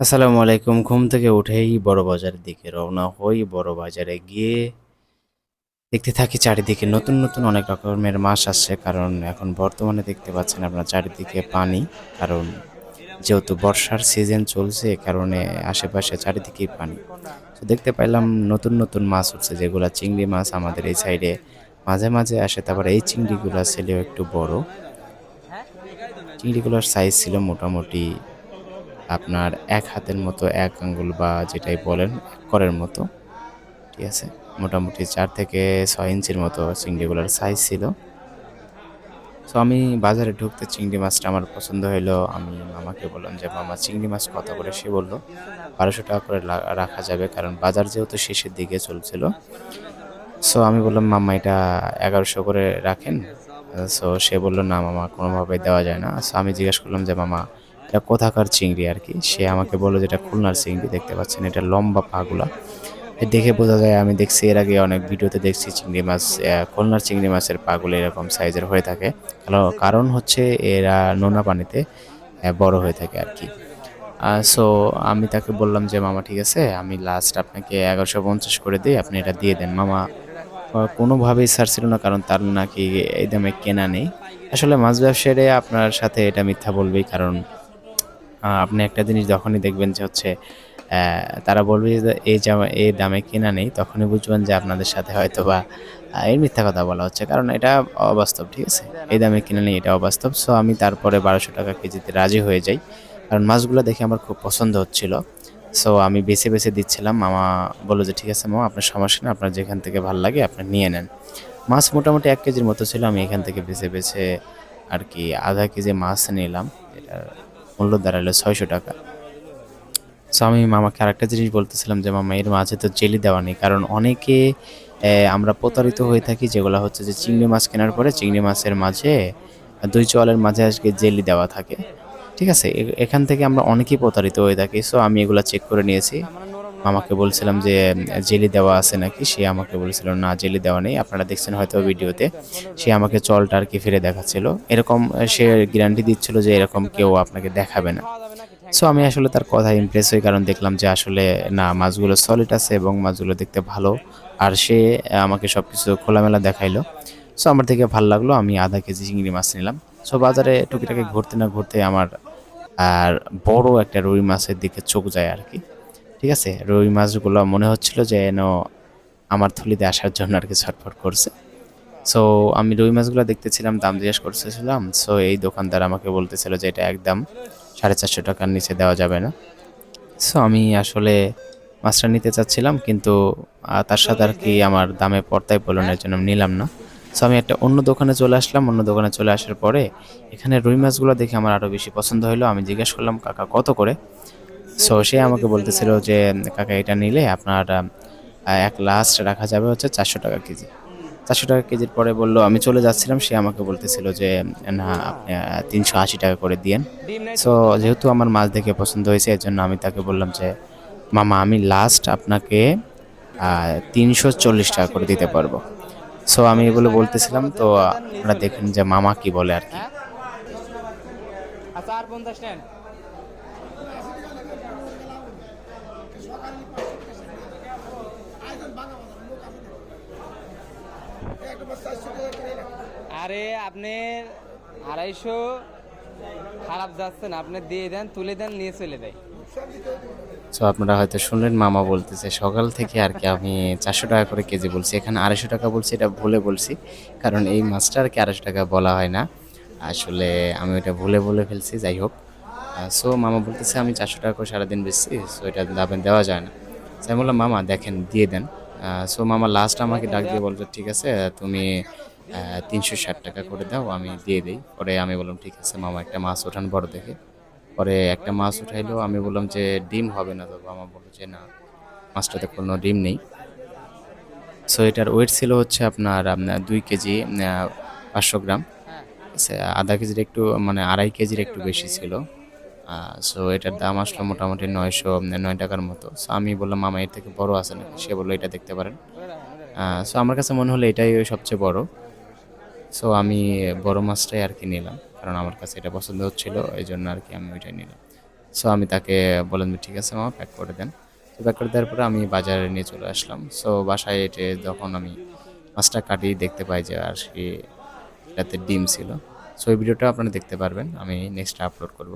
আসসালামু আলাইকুম। ঘুম থেকে উঠেই বড় বাজারের দিকে রওনা হই। বড় বাজারে গিয়ে দেখতে থাকি চারিদিকে নতুন নতুন অনেক রকমের মাছ আসছে। কারণ এখন বর্তমানে দেখতে পাচ্ছেন আপনার চারিদিকে পানি। কারণ যেহেতু বর্ষার সিজন চলছে কারণে আশেপাশে চারিদিকেই পানি। তো দেখতে পাইলাম নতুন নতুন মাছ উঠছে, যেগুলা চিংড়ি মাছ আমাদের এই সাইডে মাঝে মাঝে আসে। তারপর এই চিংড়িগুলো ছিল একটু বড়। চিংড়িগুলোর সাইজ ছিল মোটামুটি আপনার এক হাতের মতো, এক আঙ্গুল বা যেটাই বলেন করের মতো, ঠিক আছে? মোটামুটি চার থেকে ছয় ইঞ্চির মতো চিংড়িগুলোর সাইজ ছিল। সো আমি বাজারে ঢুকতে চিংড়ি মাছটা আমার পছন্দ হলো আমি মামাকে বললাম যে, মামা, চিংড়ি মাছ কত করে? সে বলল, বারোশো টাকা করে রাখা যাবে, কারণ বাজার যেহেতু শেষের দিকে চলছিল। সো আমি বললাম মামা এটা এগারোশো করে রাখেন? সো সে বলল, না মামা কোনোভাবে দেওয়া যায় না। সো আমি জিজ্ঞেস করলাম যে, মামা এটা কোথাকার চিংড়ি আর কি? সে আমাকে বলল যে এটা খুলনার চিংড়ি, দেখতে পাচ্ছেন, এটা লম্বা পাগুলা। দেখে বোঝা যায়, আমি দেখছি এর আগে অনেক ভিডিওতে দেখছি চিংড়ি মাছ খুলনার চিংড়ি মাছের পাগুলো এরকম সাইজের হয়ে থাকে। কারণ- হচ্ছে এরা নোনা পানিতে বড় হয়ে থাকে আর কি। সো আমি তাকে বললাম যে, মামা, ঠিক আছে, আমি লাস্ট আপনাকে এগারোশো পঞ্চাশ করে দিই, আপনি এটা দিয়ে দেন। মামা কোনোভাবেই ছাড়ছিল না, কারণ তার নাকি এই দামে কেনা নেই। আসলে মাছ ব্যবসায়ীরা আপনার সাথে এটা মিথ্যা বলবেই, কারণ আপনি একটা জিনিস যখনই দেখবেন যে হচ্ছে তারা বলবে যে এই জামা, এই দামে কেনা নেই, তখনই বুঝবেন যে আপনাদের সাথে হয়তো বা এই মিথ্যা কথা বলা হচ্ছে। কারণ এটা অবাস্তব, ঠিক আছে? এই দামে কিনে নেই, এটা অবাস্তব। সো আমি তারপরে বারোশো টাকা কেজিতে রাজি হয়ে যাই। কারণ মাছগুলো দেখে আমার খুব পছন্দ হচ্ছিল। সো আমি বেছে বেছে দিচ্ছিলাম। মামা বলল যে, ঠিক আছে মামা, আপনার সমস্যা না আপনার যেখান থেকে ভালো লাগে, আপনি নিয়ে নেন। মাছ মোটামুটি এক কেজির মতো ছিল, আমি এখান থেকে বেছে বেছে আর কি আধা কেজি মাছ নিলাম। এটার মূল্য দাঁড়াল ছয়শো টাকা। সো আমি মামাকে আরেকটা জিনিস বলতেছিলাম যে, মামা, এর মাঝে তো জেলি দেওয়া নেই। কারণ অনেকে আমরা প্রতারিত হয়ে থাকি যেগুলো হচ্ছে যে, চিংড়ি মাছ কেনার পরে চিংড়ি মাছের মাঝে, দুই চোয়ালের মাঝে আজকে জেলি দেওয়া থাকে। ঠিক আছে? এখান থেকে আমরা অনেকেই প্রতারিত হয়ে থাকি। সো আমি এগুলো চেক করে নিয়েছি। মামাকে বলছিলাম যে, জেলি দেওয়া আছে নাকি? সে আমাকে বলছিল, না, জেলি দেওয়া নেই। আপনারা দেখছেন হয়তো ভিডিওতে, সে আমাকে চলটা আর কি ফিরে দেখাচ্ছিল। এরকম সে গ্যারান্টি দিচ্ছিল যে, এরকম কেউ আপনাকে দেখাবে না। সো আমি আসলে তার কথা ইমপ্রেস হই, কারণ দেখলাম যে, আসলে না, মাছগুলো সলিড আছে এবং মাছগুলো দেখতে ভালো। আর সে আমাকে সব কিছু খোলামেলা দেখাইলো। সো আমার থেকে ভালো লাগল, আমি আধা কেজি চিংড়ি মাছ নিলাম। সো বাজারে টুকিটাকি ঘুরতে না ঘুরতে আমার আর বড় একটা রুই মাছের দিকে চোখ যায় আর কি। ঠিক আছে? রুই মাছগুলো মনে হচ্ছিল যে যেন আমার থলিতে আসার জন্য আর কি ছটফট করছে। সো আমি রুই মাছগুলো দেখতেছিলাম, দাম জিজ্ঞেস করতেছিলাম। সো এই দোকানদার আমাকে বলতেছিল যে এটা একদম সাড়ে চারশো টাকার নিচে দেওয়া যাবে না। সো আমি আসলে মাছটা নিতে চাচ্ছিলাম, কিন্তু তার সাথে আর কি আমার দামে পর্তায় পলনের জন্য নিলাম না। সো আমি একটা অন্য দোকানে চলে আসলাম। অন্য দোকানে চলে আসার পরে এখানে রুই মাছগুলো দেখে আমার আরও বেশি পছন্দ হলো আমি জিজ্ঞেস করলাম, কাকা, কত করে? সো সে আমাকে বলতেছিল যে, কাকা, এটা নিলে আপনার এক লাস্ট রাখা যাবে হচ্ছে চারশো টাকা কেজি। চারশো টাকা কেজির পরে বলল, আমি চলে যাচ্ছিলাম। সে আমাকে বলতেছিল যে, না, আপনি তিনশো আশি টাকা করে দিয়েন। সো যেহেতু আমার মাছ দেখে পছন্দ হয়েছে, এর জন্য আমি তাকে বললাম যে, মামা, আমি লাস্ট আপনাকে তিনশো চল্লিশ টাকা করে দিতে পারব। সো আমি এগুলো বলতেছিলাম, তো আপনারা দেখেন যে মামা কি বলে আর কি। আচ্ছা আর পঞ্চাশ নেন আরে আপনি আড়াইশো খারাপ যাচ্ছেন আপনি দিয়ে দেন, তুলে দেন, নিয়ে চলে দেয় সো আপনারা হয়তো শুনলেন, মামা বলতেছে, সকাল থেকে আর কি আমি চারশো টাকা করে কেজি বলছি, এখানে আড়াইশো টাকা বলছি, এটা ভুলে বলছি, কারণ এই মাছটা আর কি আড়াইশো টাকা বলা হয় না। আসলে আমি ওটা ভুলে বলে ফেলছি, যাই হোক। সো মামা বলতেছে, আমি চারশো টাকা করে সারাদিন বেচছি সো এটা দামে দেওয়া যায় না। আমি বললাম মামা, দেখেন, দিয়ে দেন। সো মামা লাস্ট আমাকে ডাক দিয়ে বলতো ঠিক আছে তুমি তিনশো ষাট টাকা করে দাও আমি দিয়ে দিই। পরে আমি বললাম ঠিক আছে মামা একটা মাছ ওঠান বড় দেখে। পরে একটা মাছ উঠাইলো আমি বললাম যে ডিম হবে না তো? মামা বলল যে না মাছটাতে কোনো ডিম নেই। সো এটার ওয়েট ছিল হচ্ছে আপনার আপনার দুই কেজি পাঁচশো গ্রাম। আধা কেজির একটু মানে আড়াই কেজির একটু বেশি ছিল। সো এটার দাম আসলো মোটামুটি নয়শো নয় টাকার মতো। সো আমি বললাম মামা এর থেকে বড় আছে নাকি? সে বলল এটা দেখতে পারেন। সো আমার কাছে মনে হলো এটাই সবচেয়ে বড়। সো আমি বড় মাছটাই আর কি নিলাম কারণ আমার কাছে এটা পছন্দ হচ্ছিল এই জন্য আর কি আমি ওইটাই নিলাম। সো আমি তাকে বললাম যে, ঠিক আছে মামা প্যাক করে দেন। তো প্যাক করে দেওয়ার পরে আমি বাজারে নিয়ে চলে আসলাম। সো বাসায় এসে যখন আমি মাছটা কাটি দেখতে পাই যে আর কি এটাতে ডিম ছিল। সো এই ভিডিওটা আপনারা দেখতে পারবেন আমি নেক্সট আপলোড করব।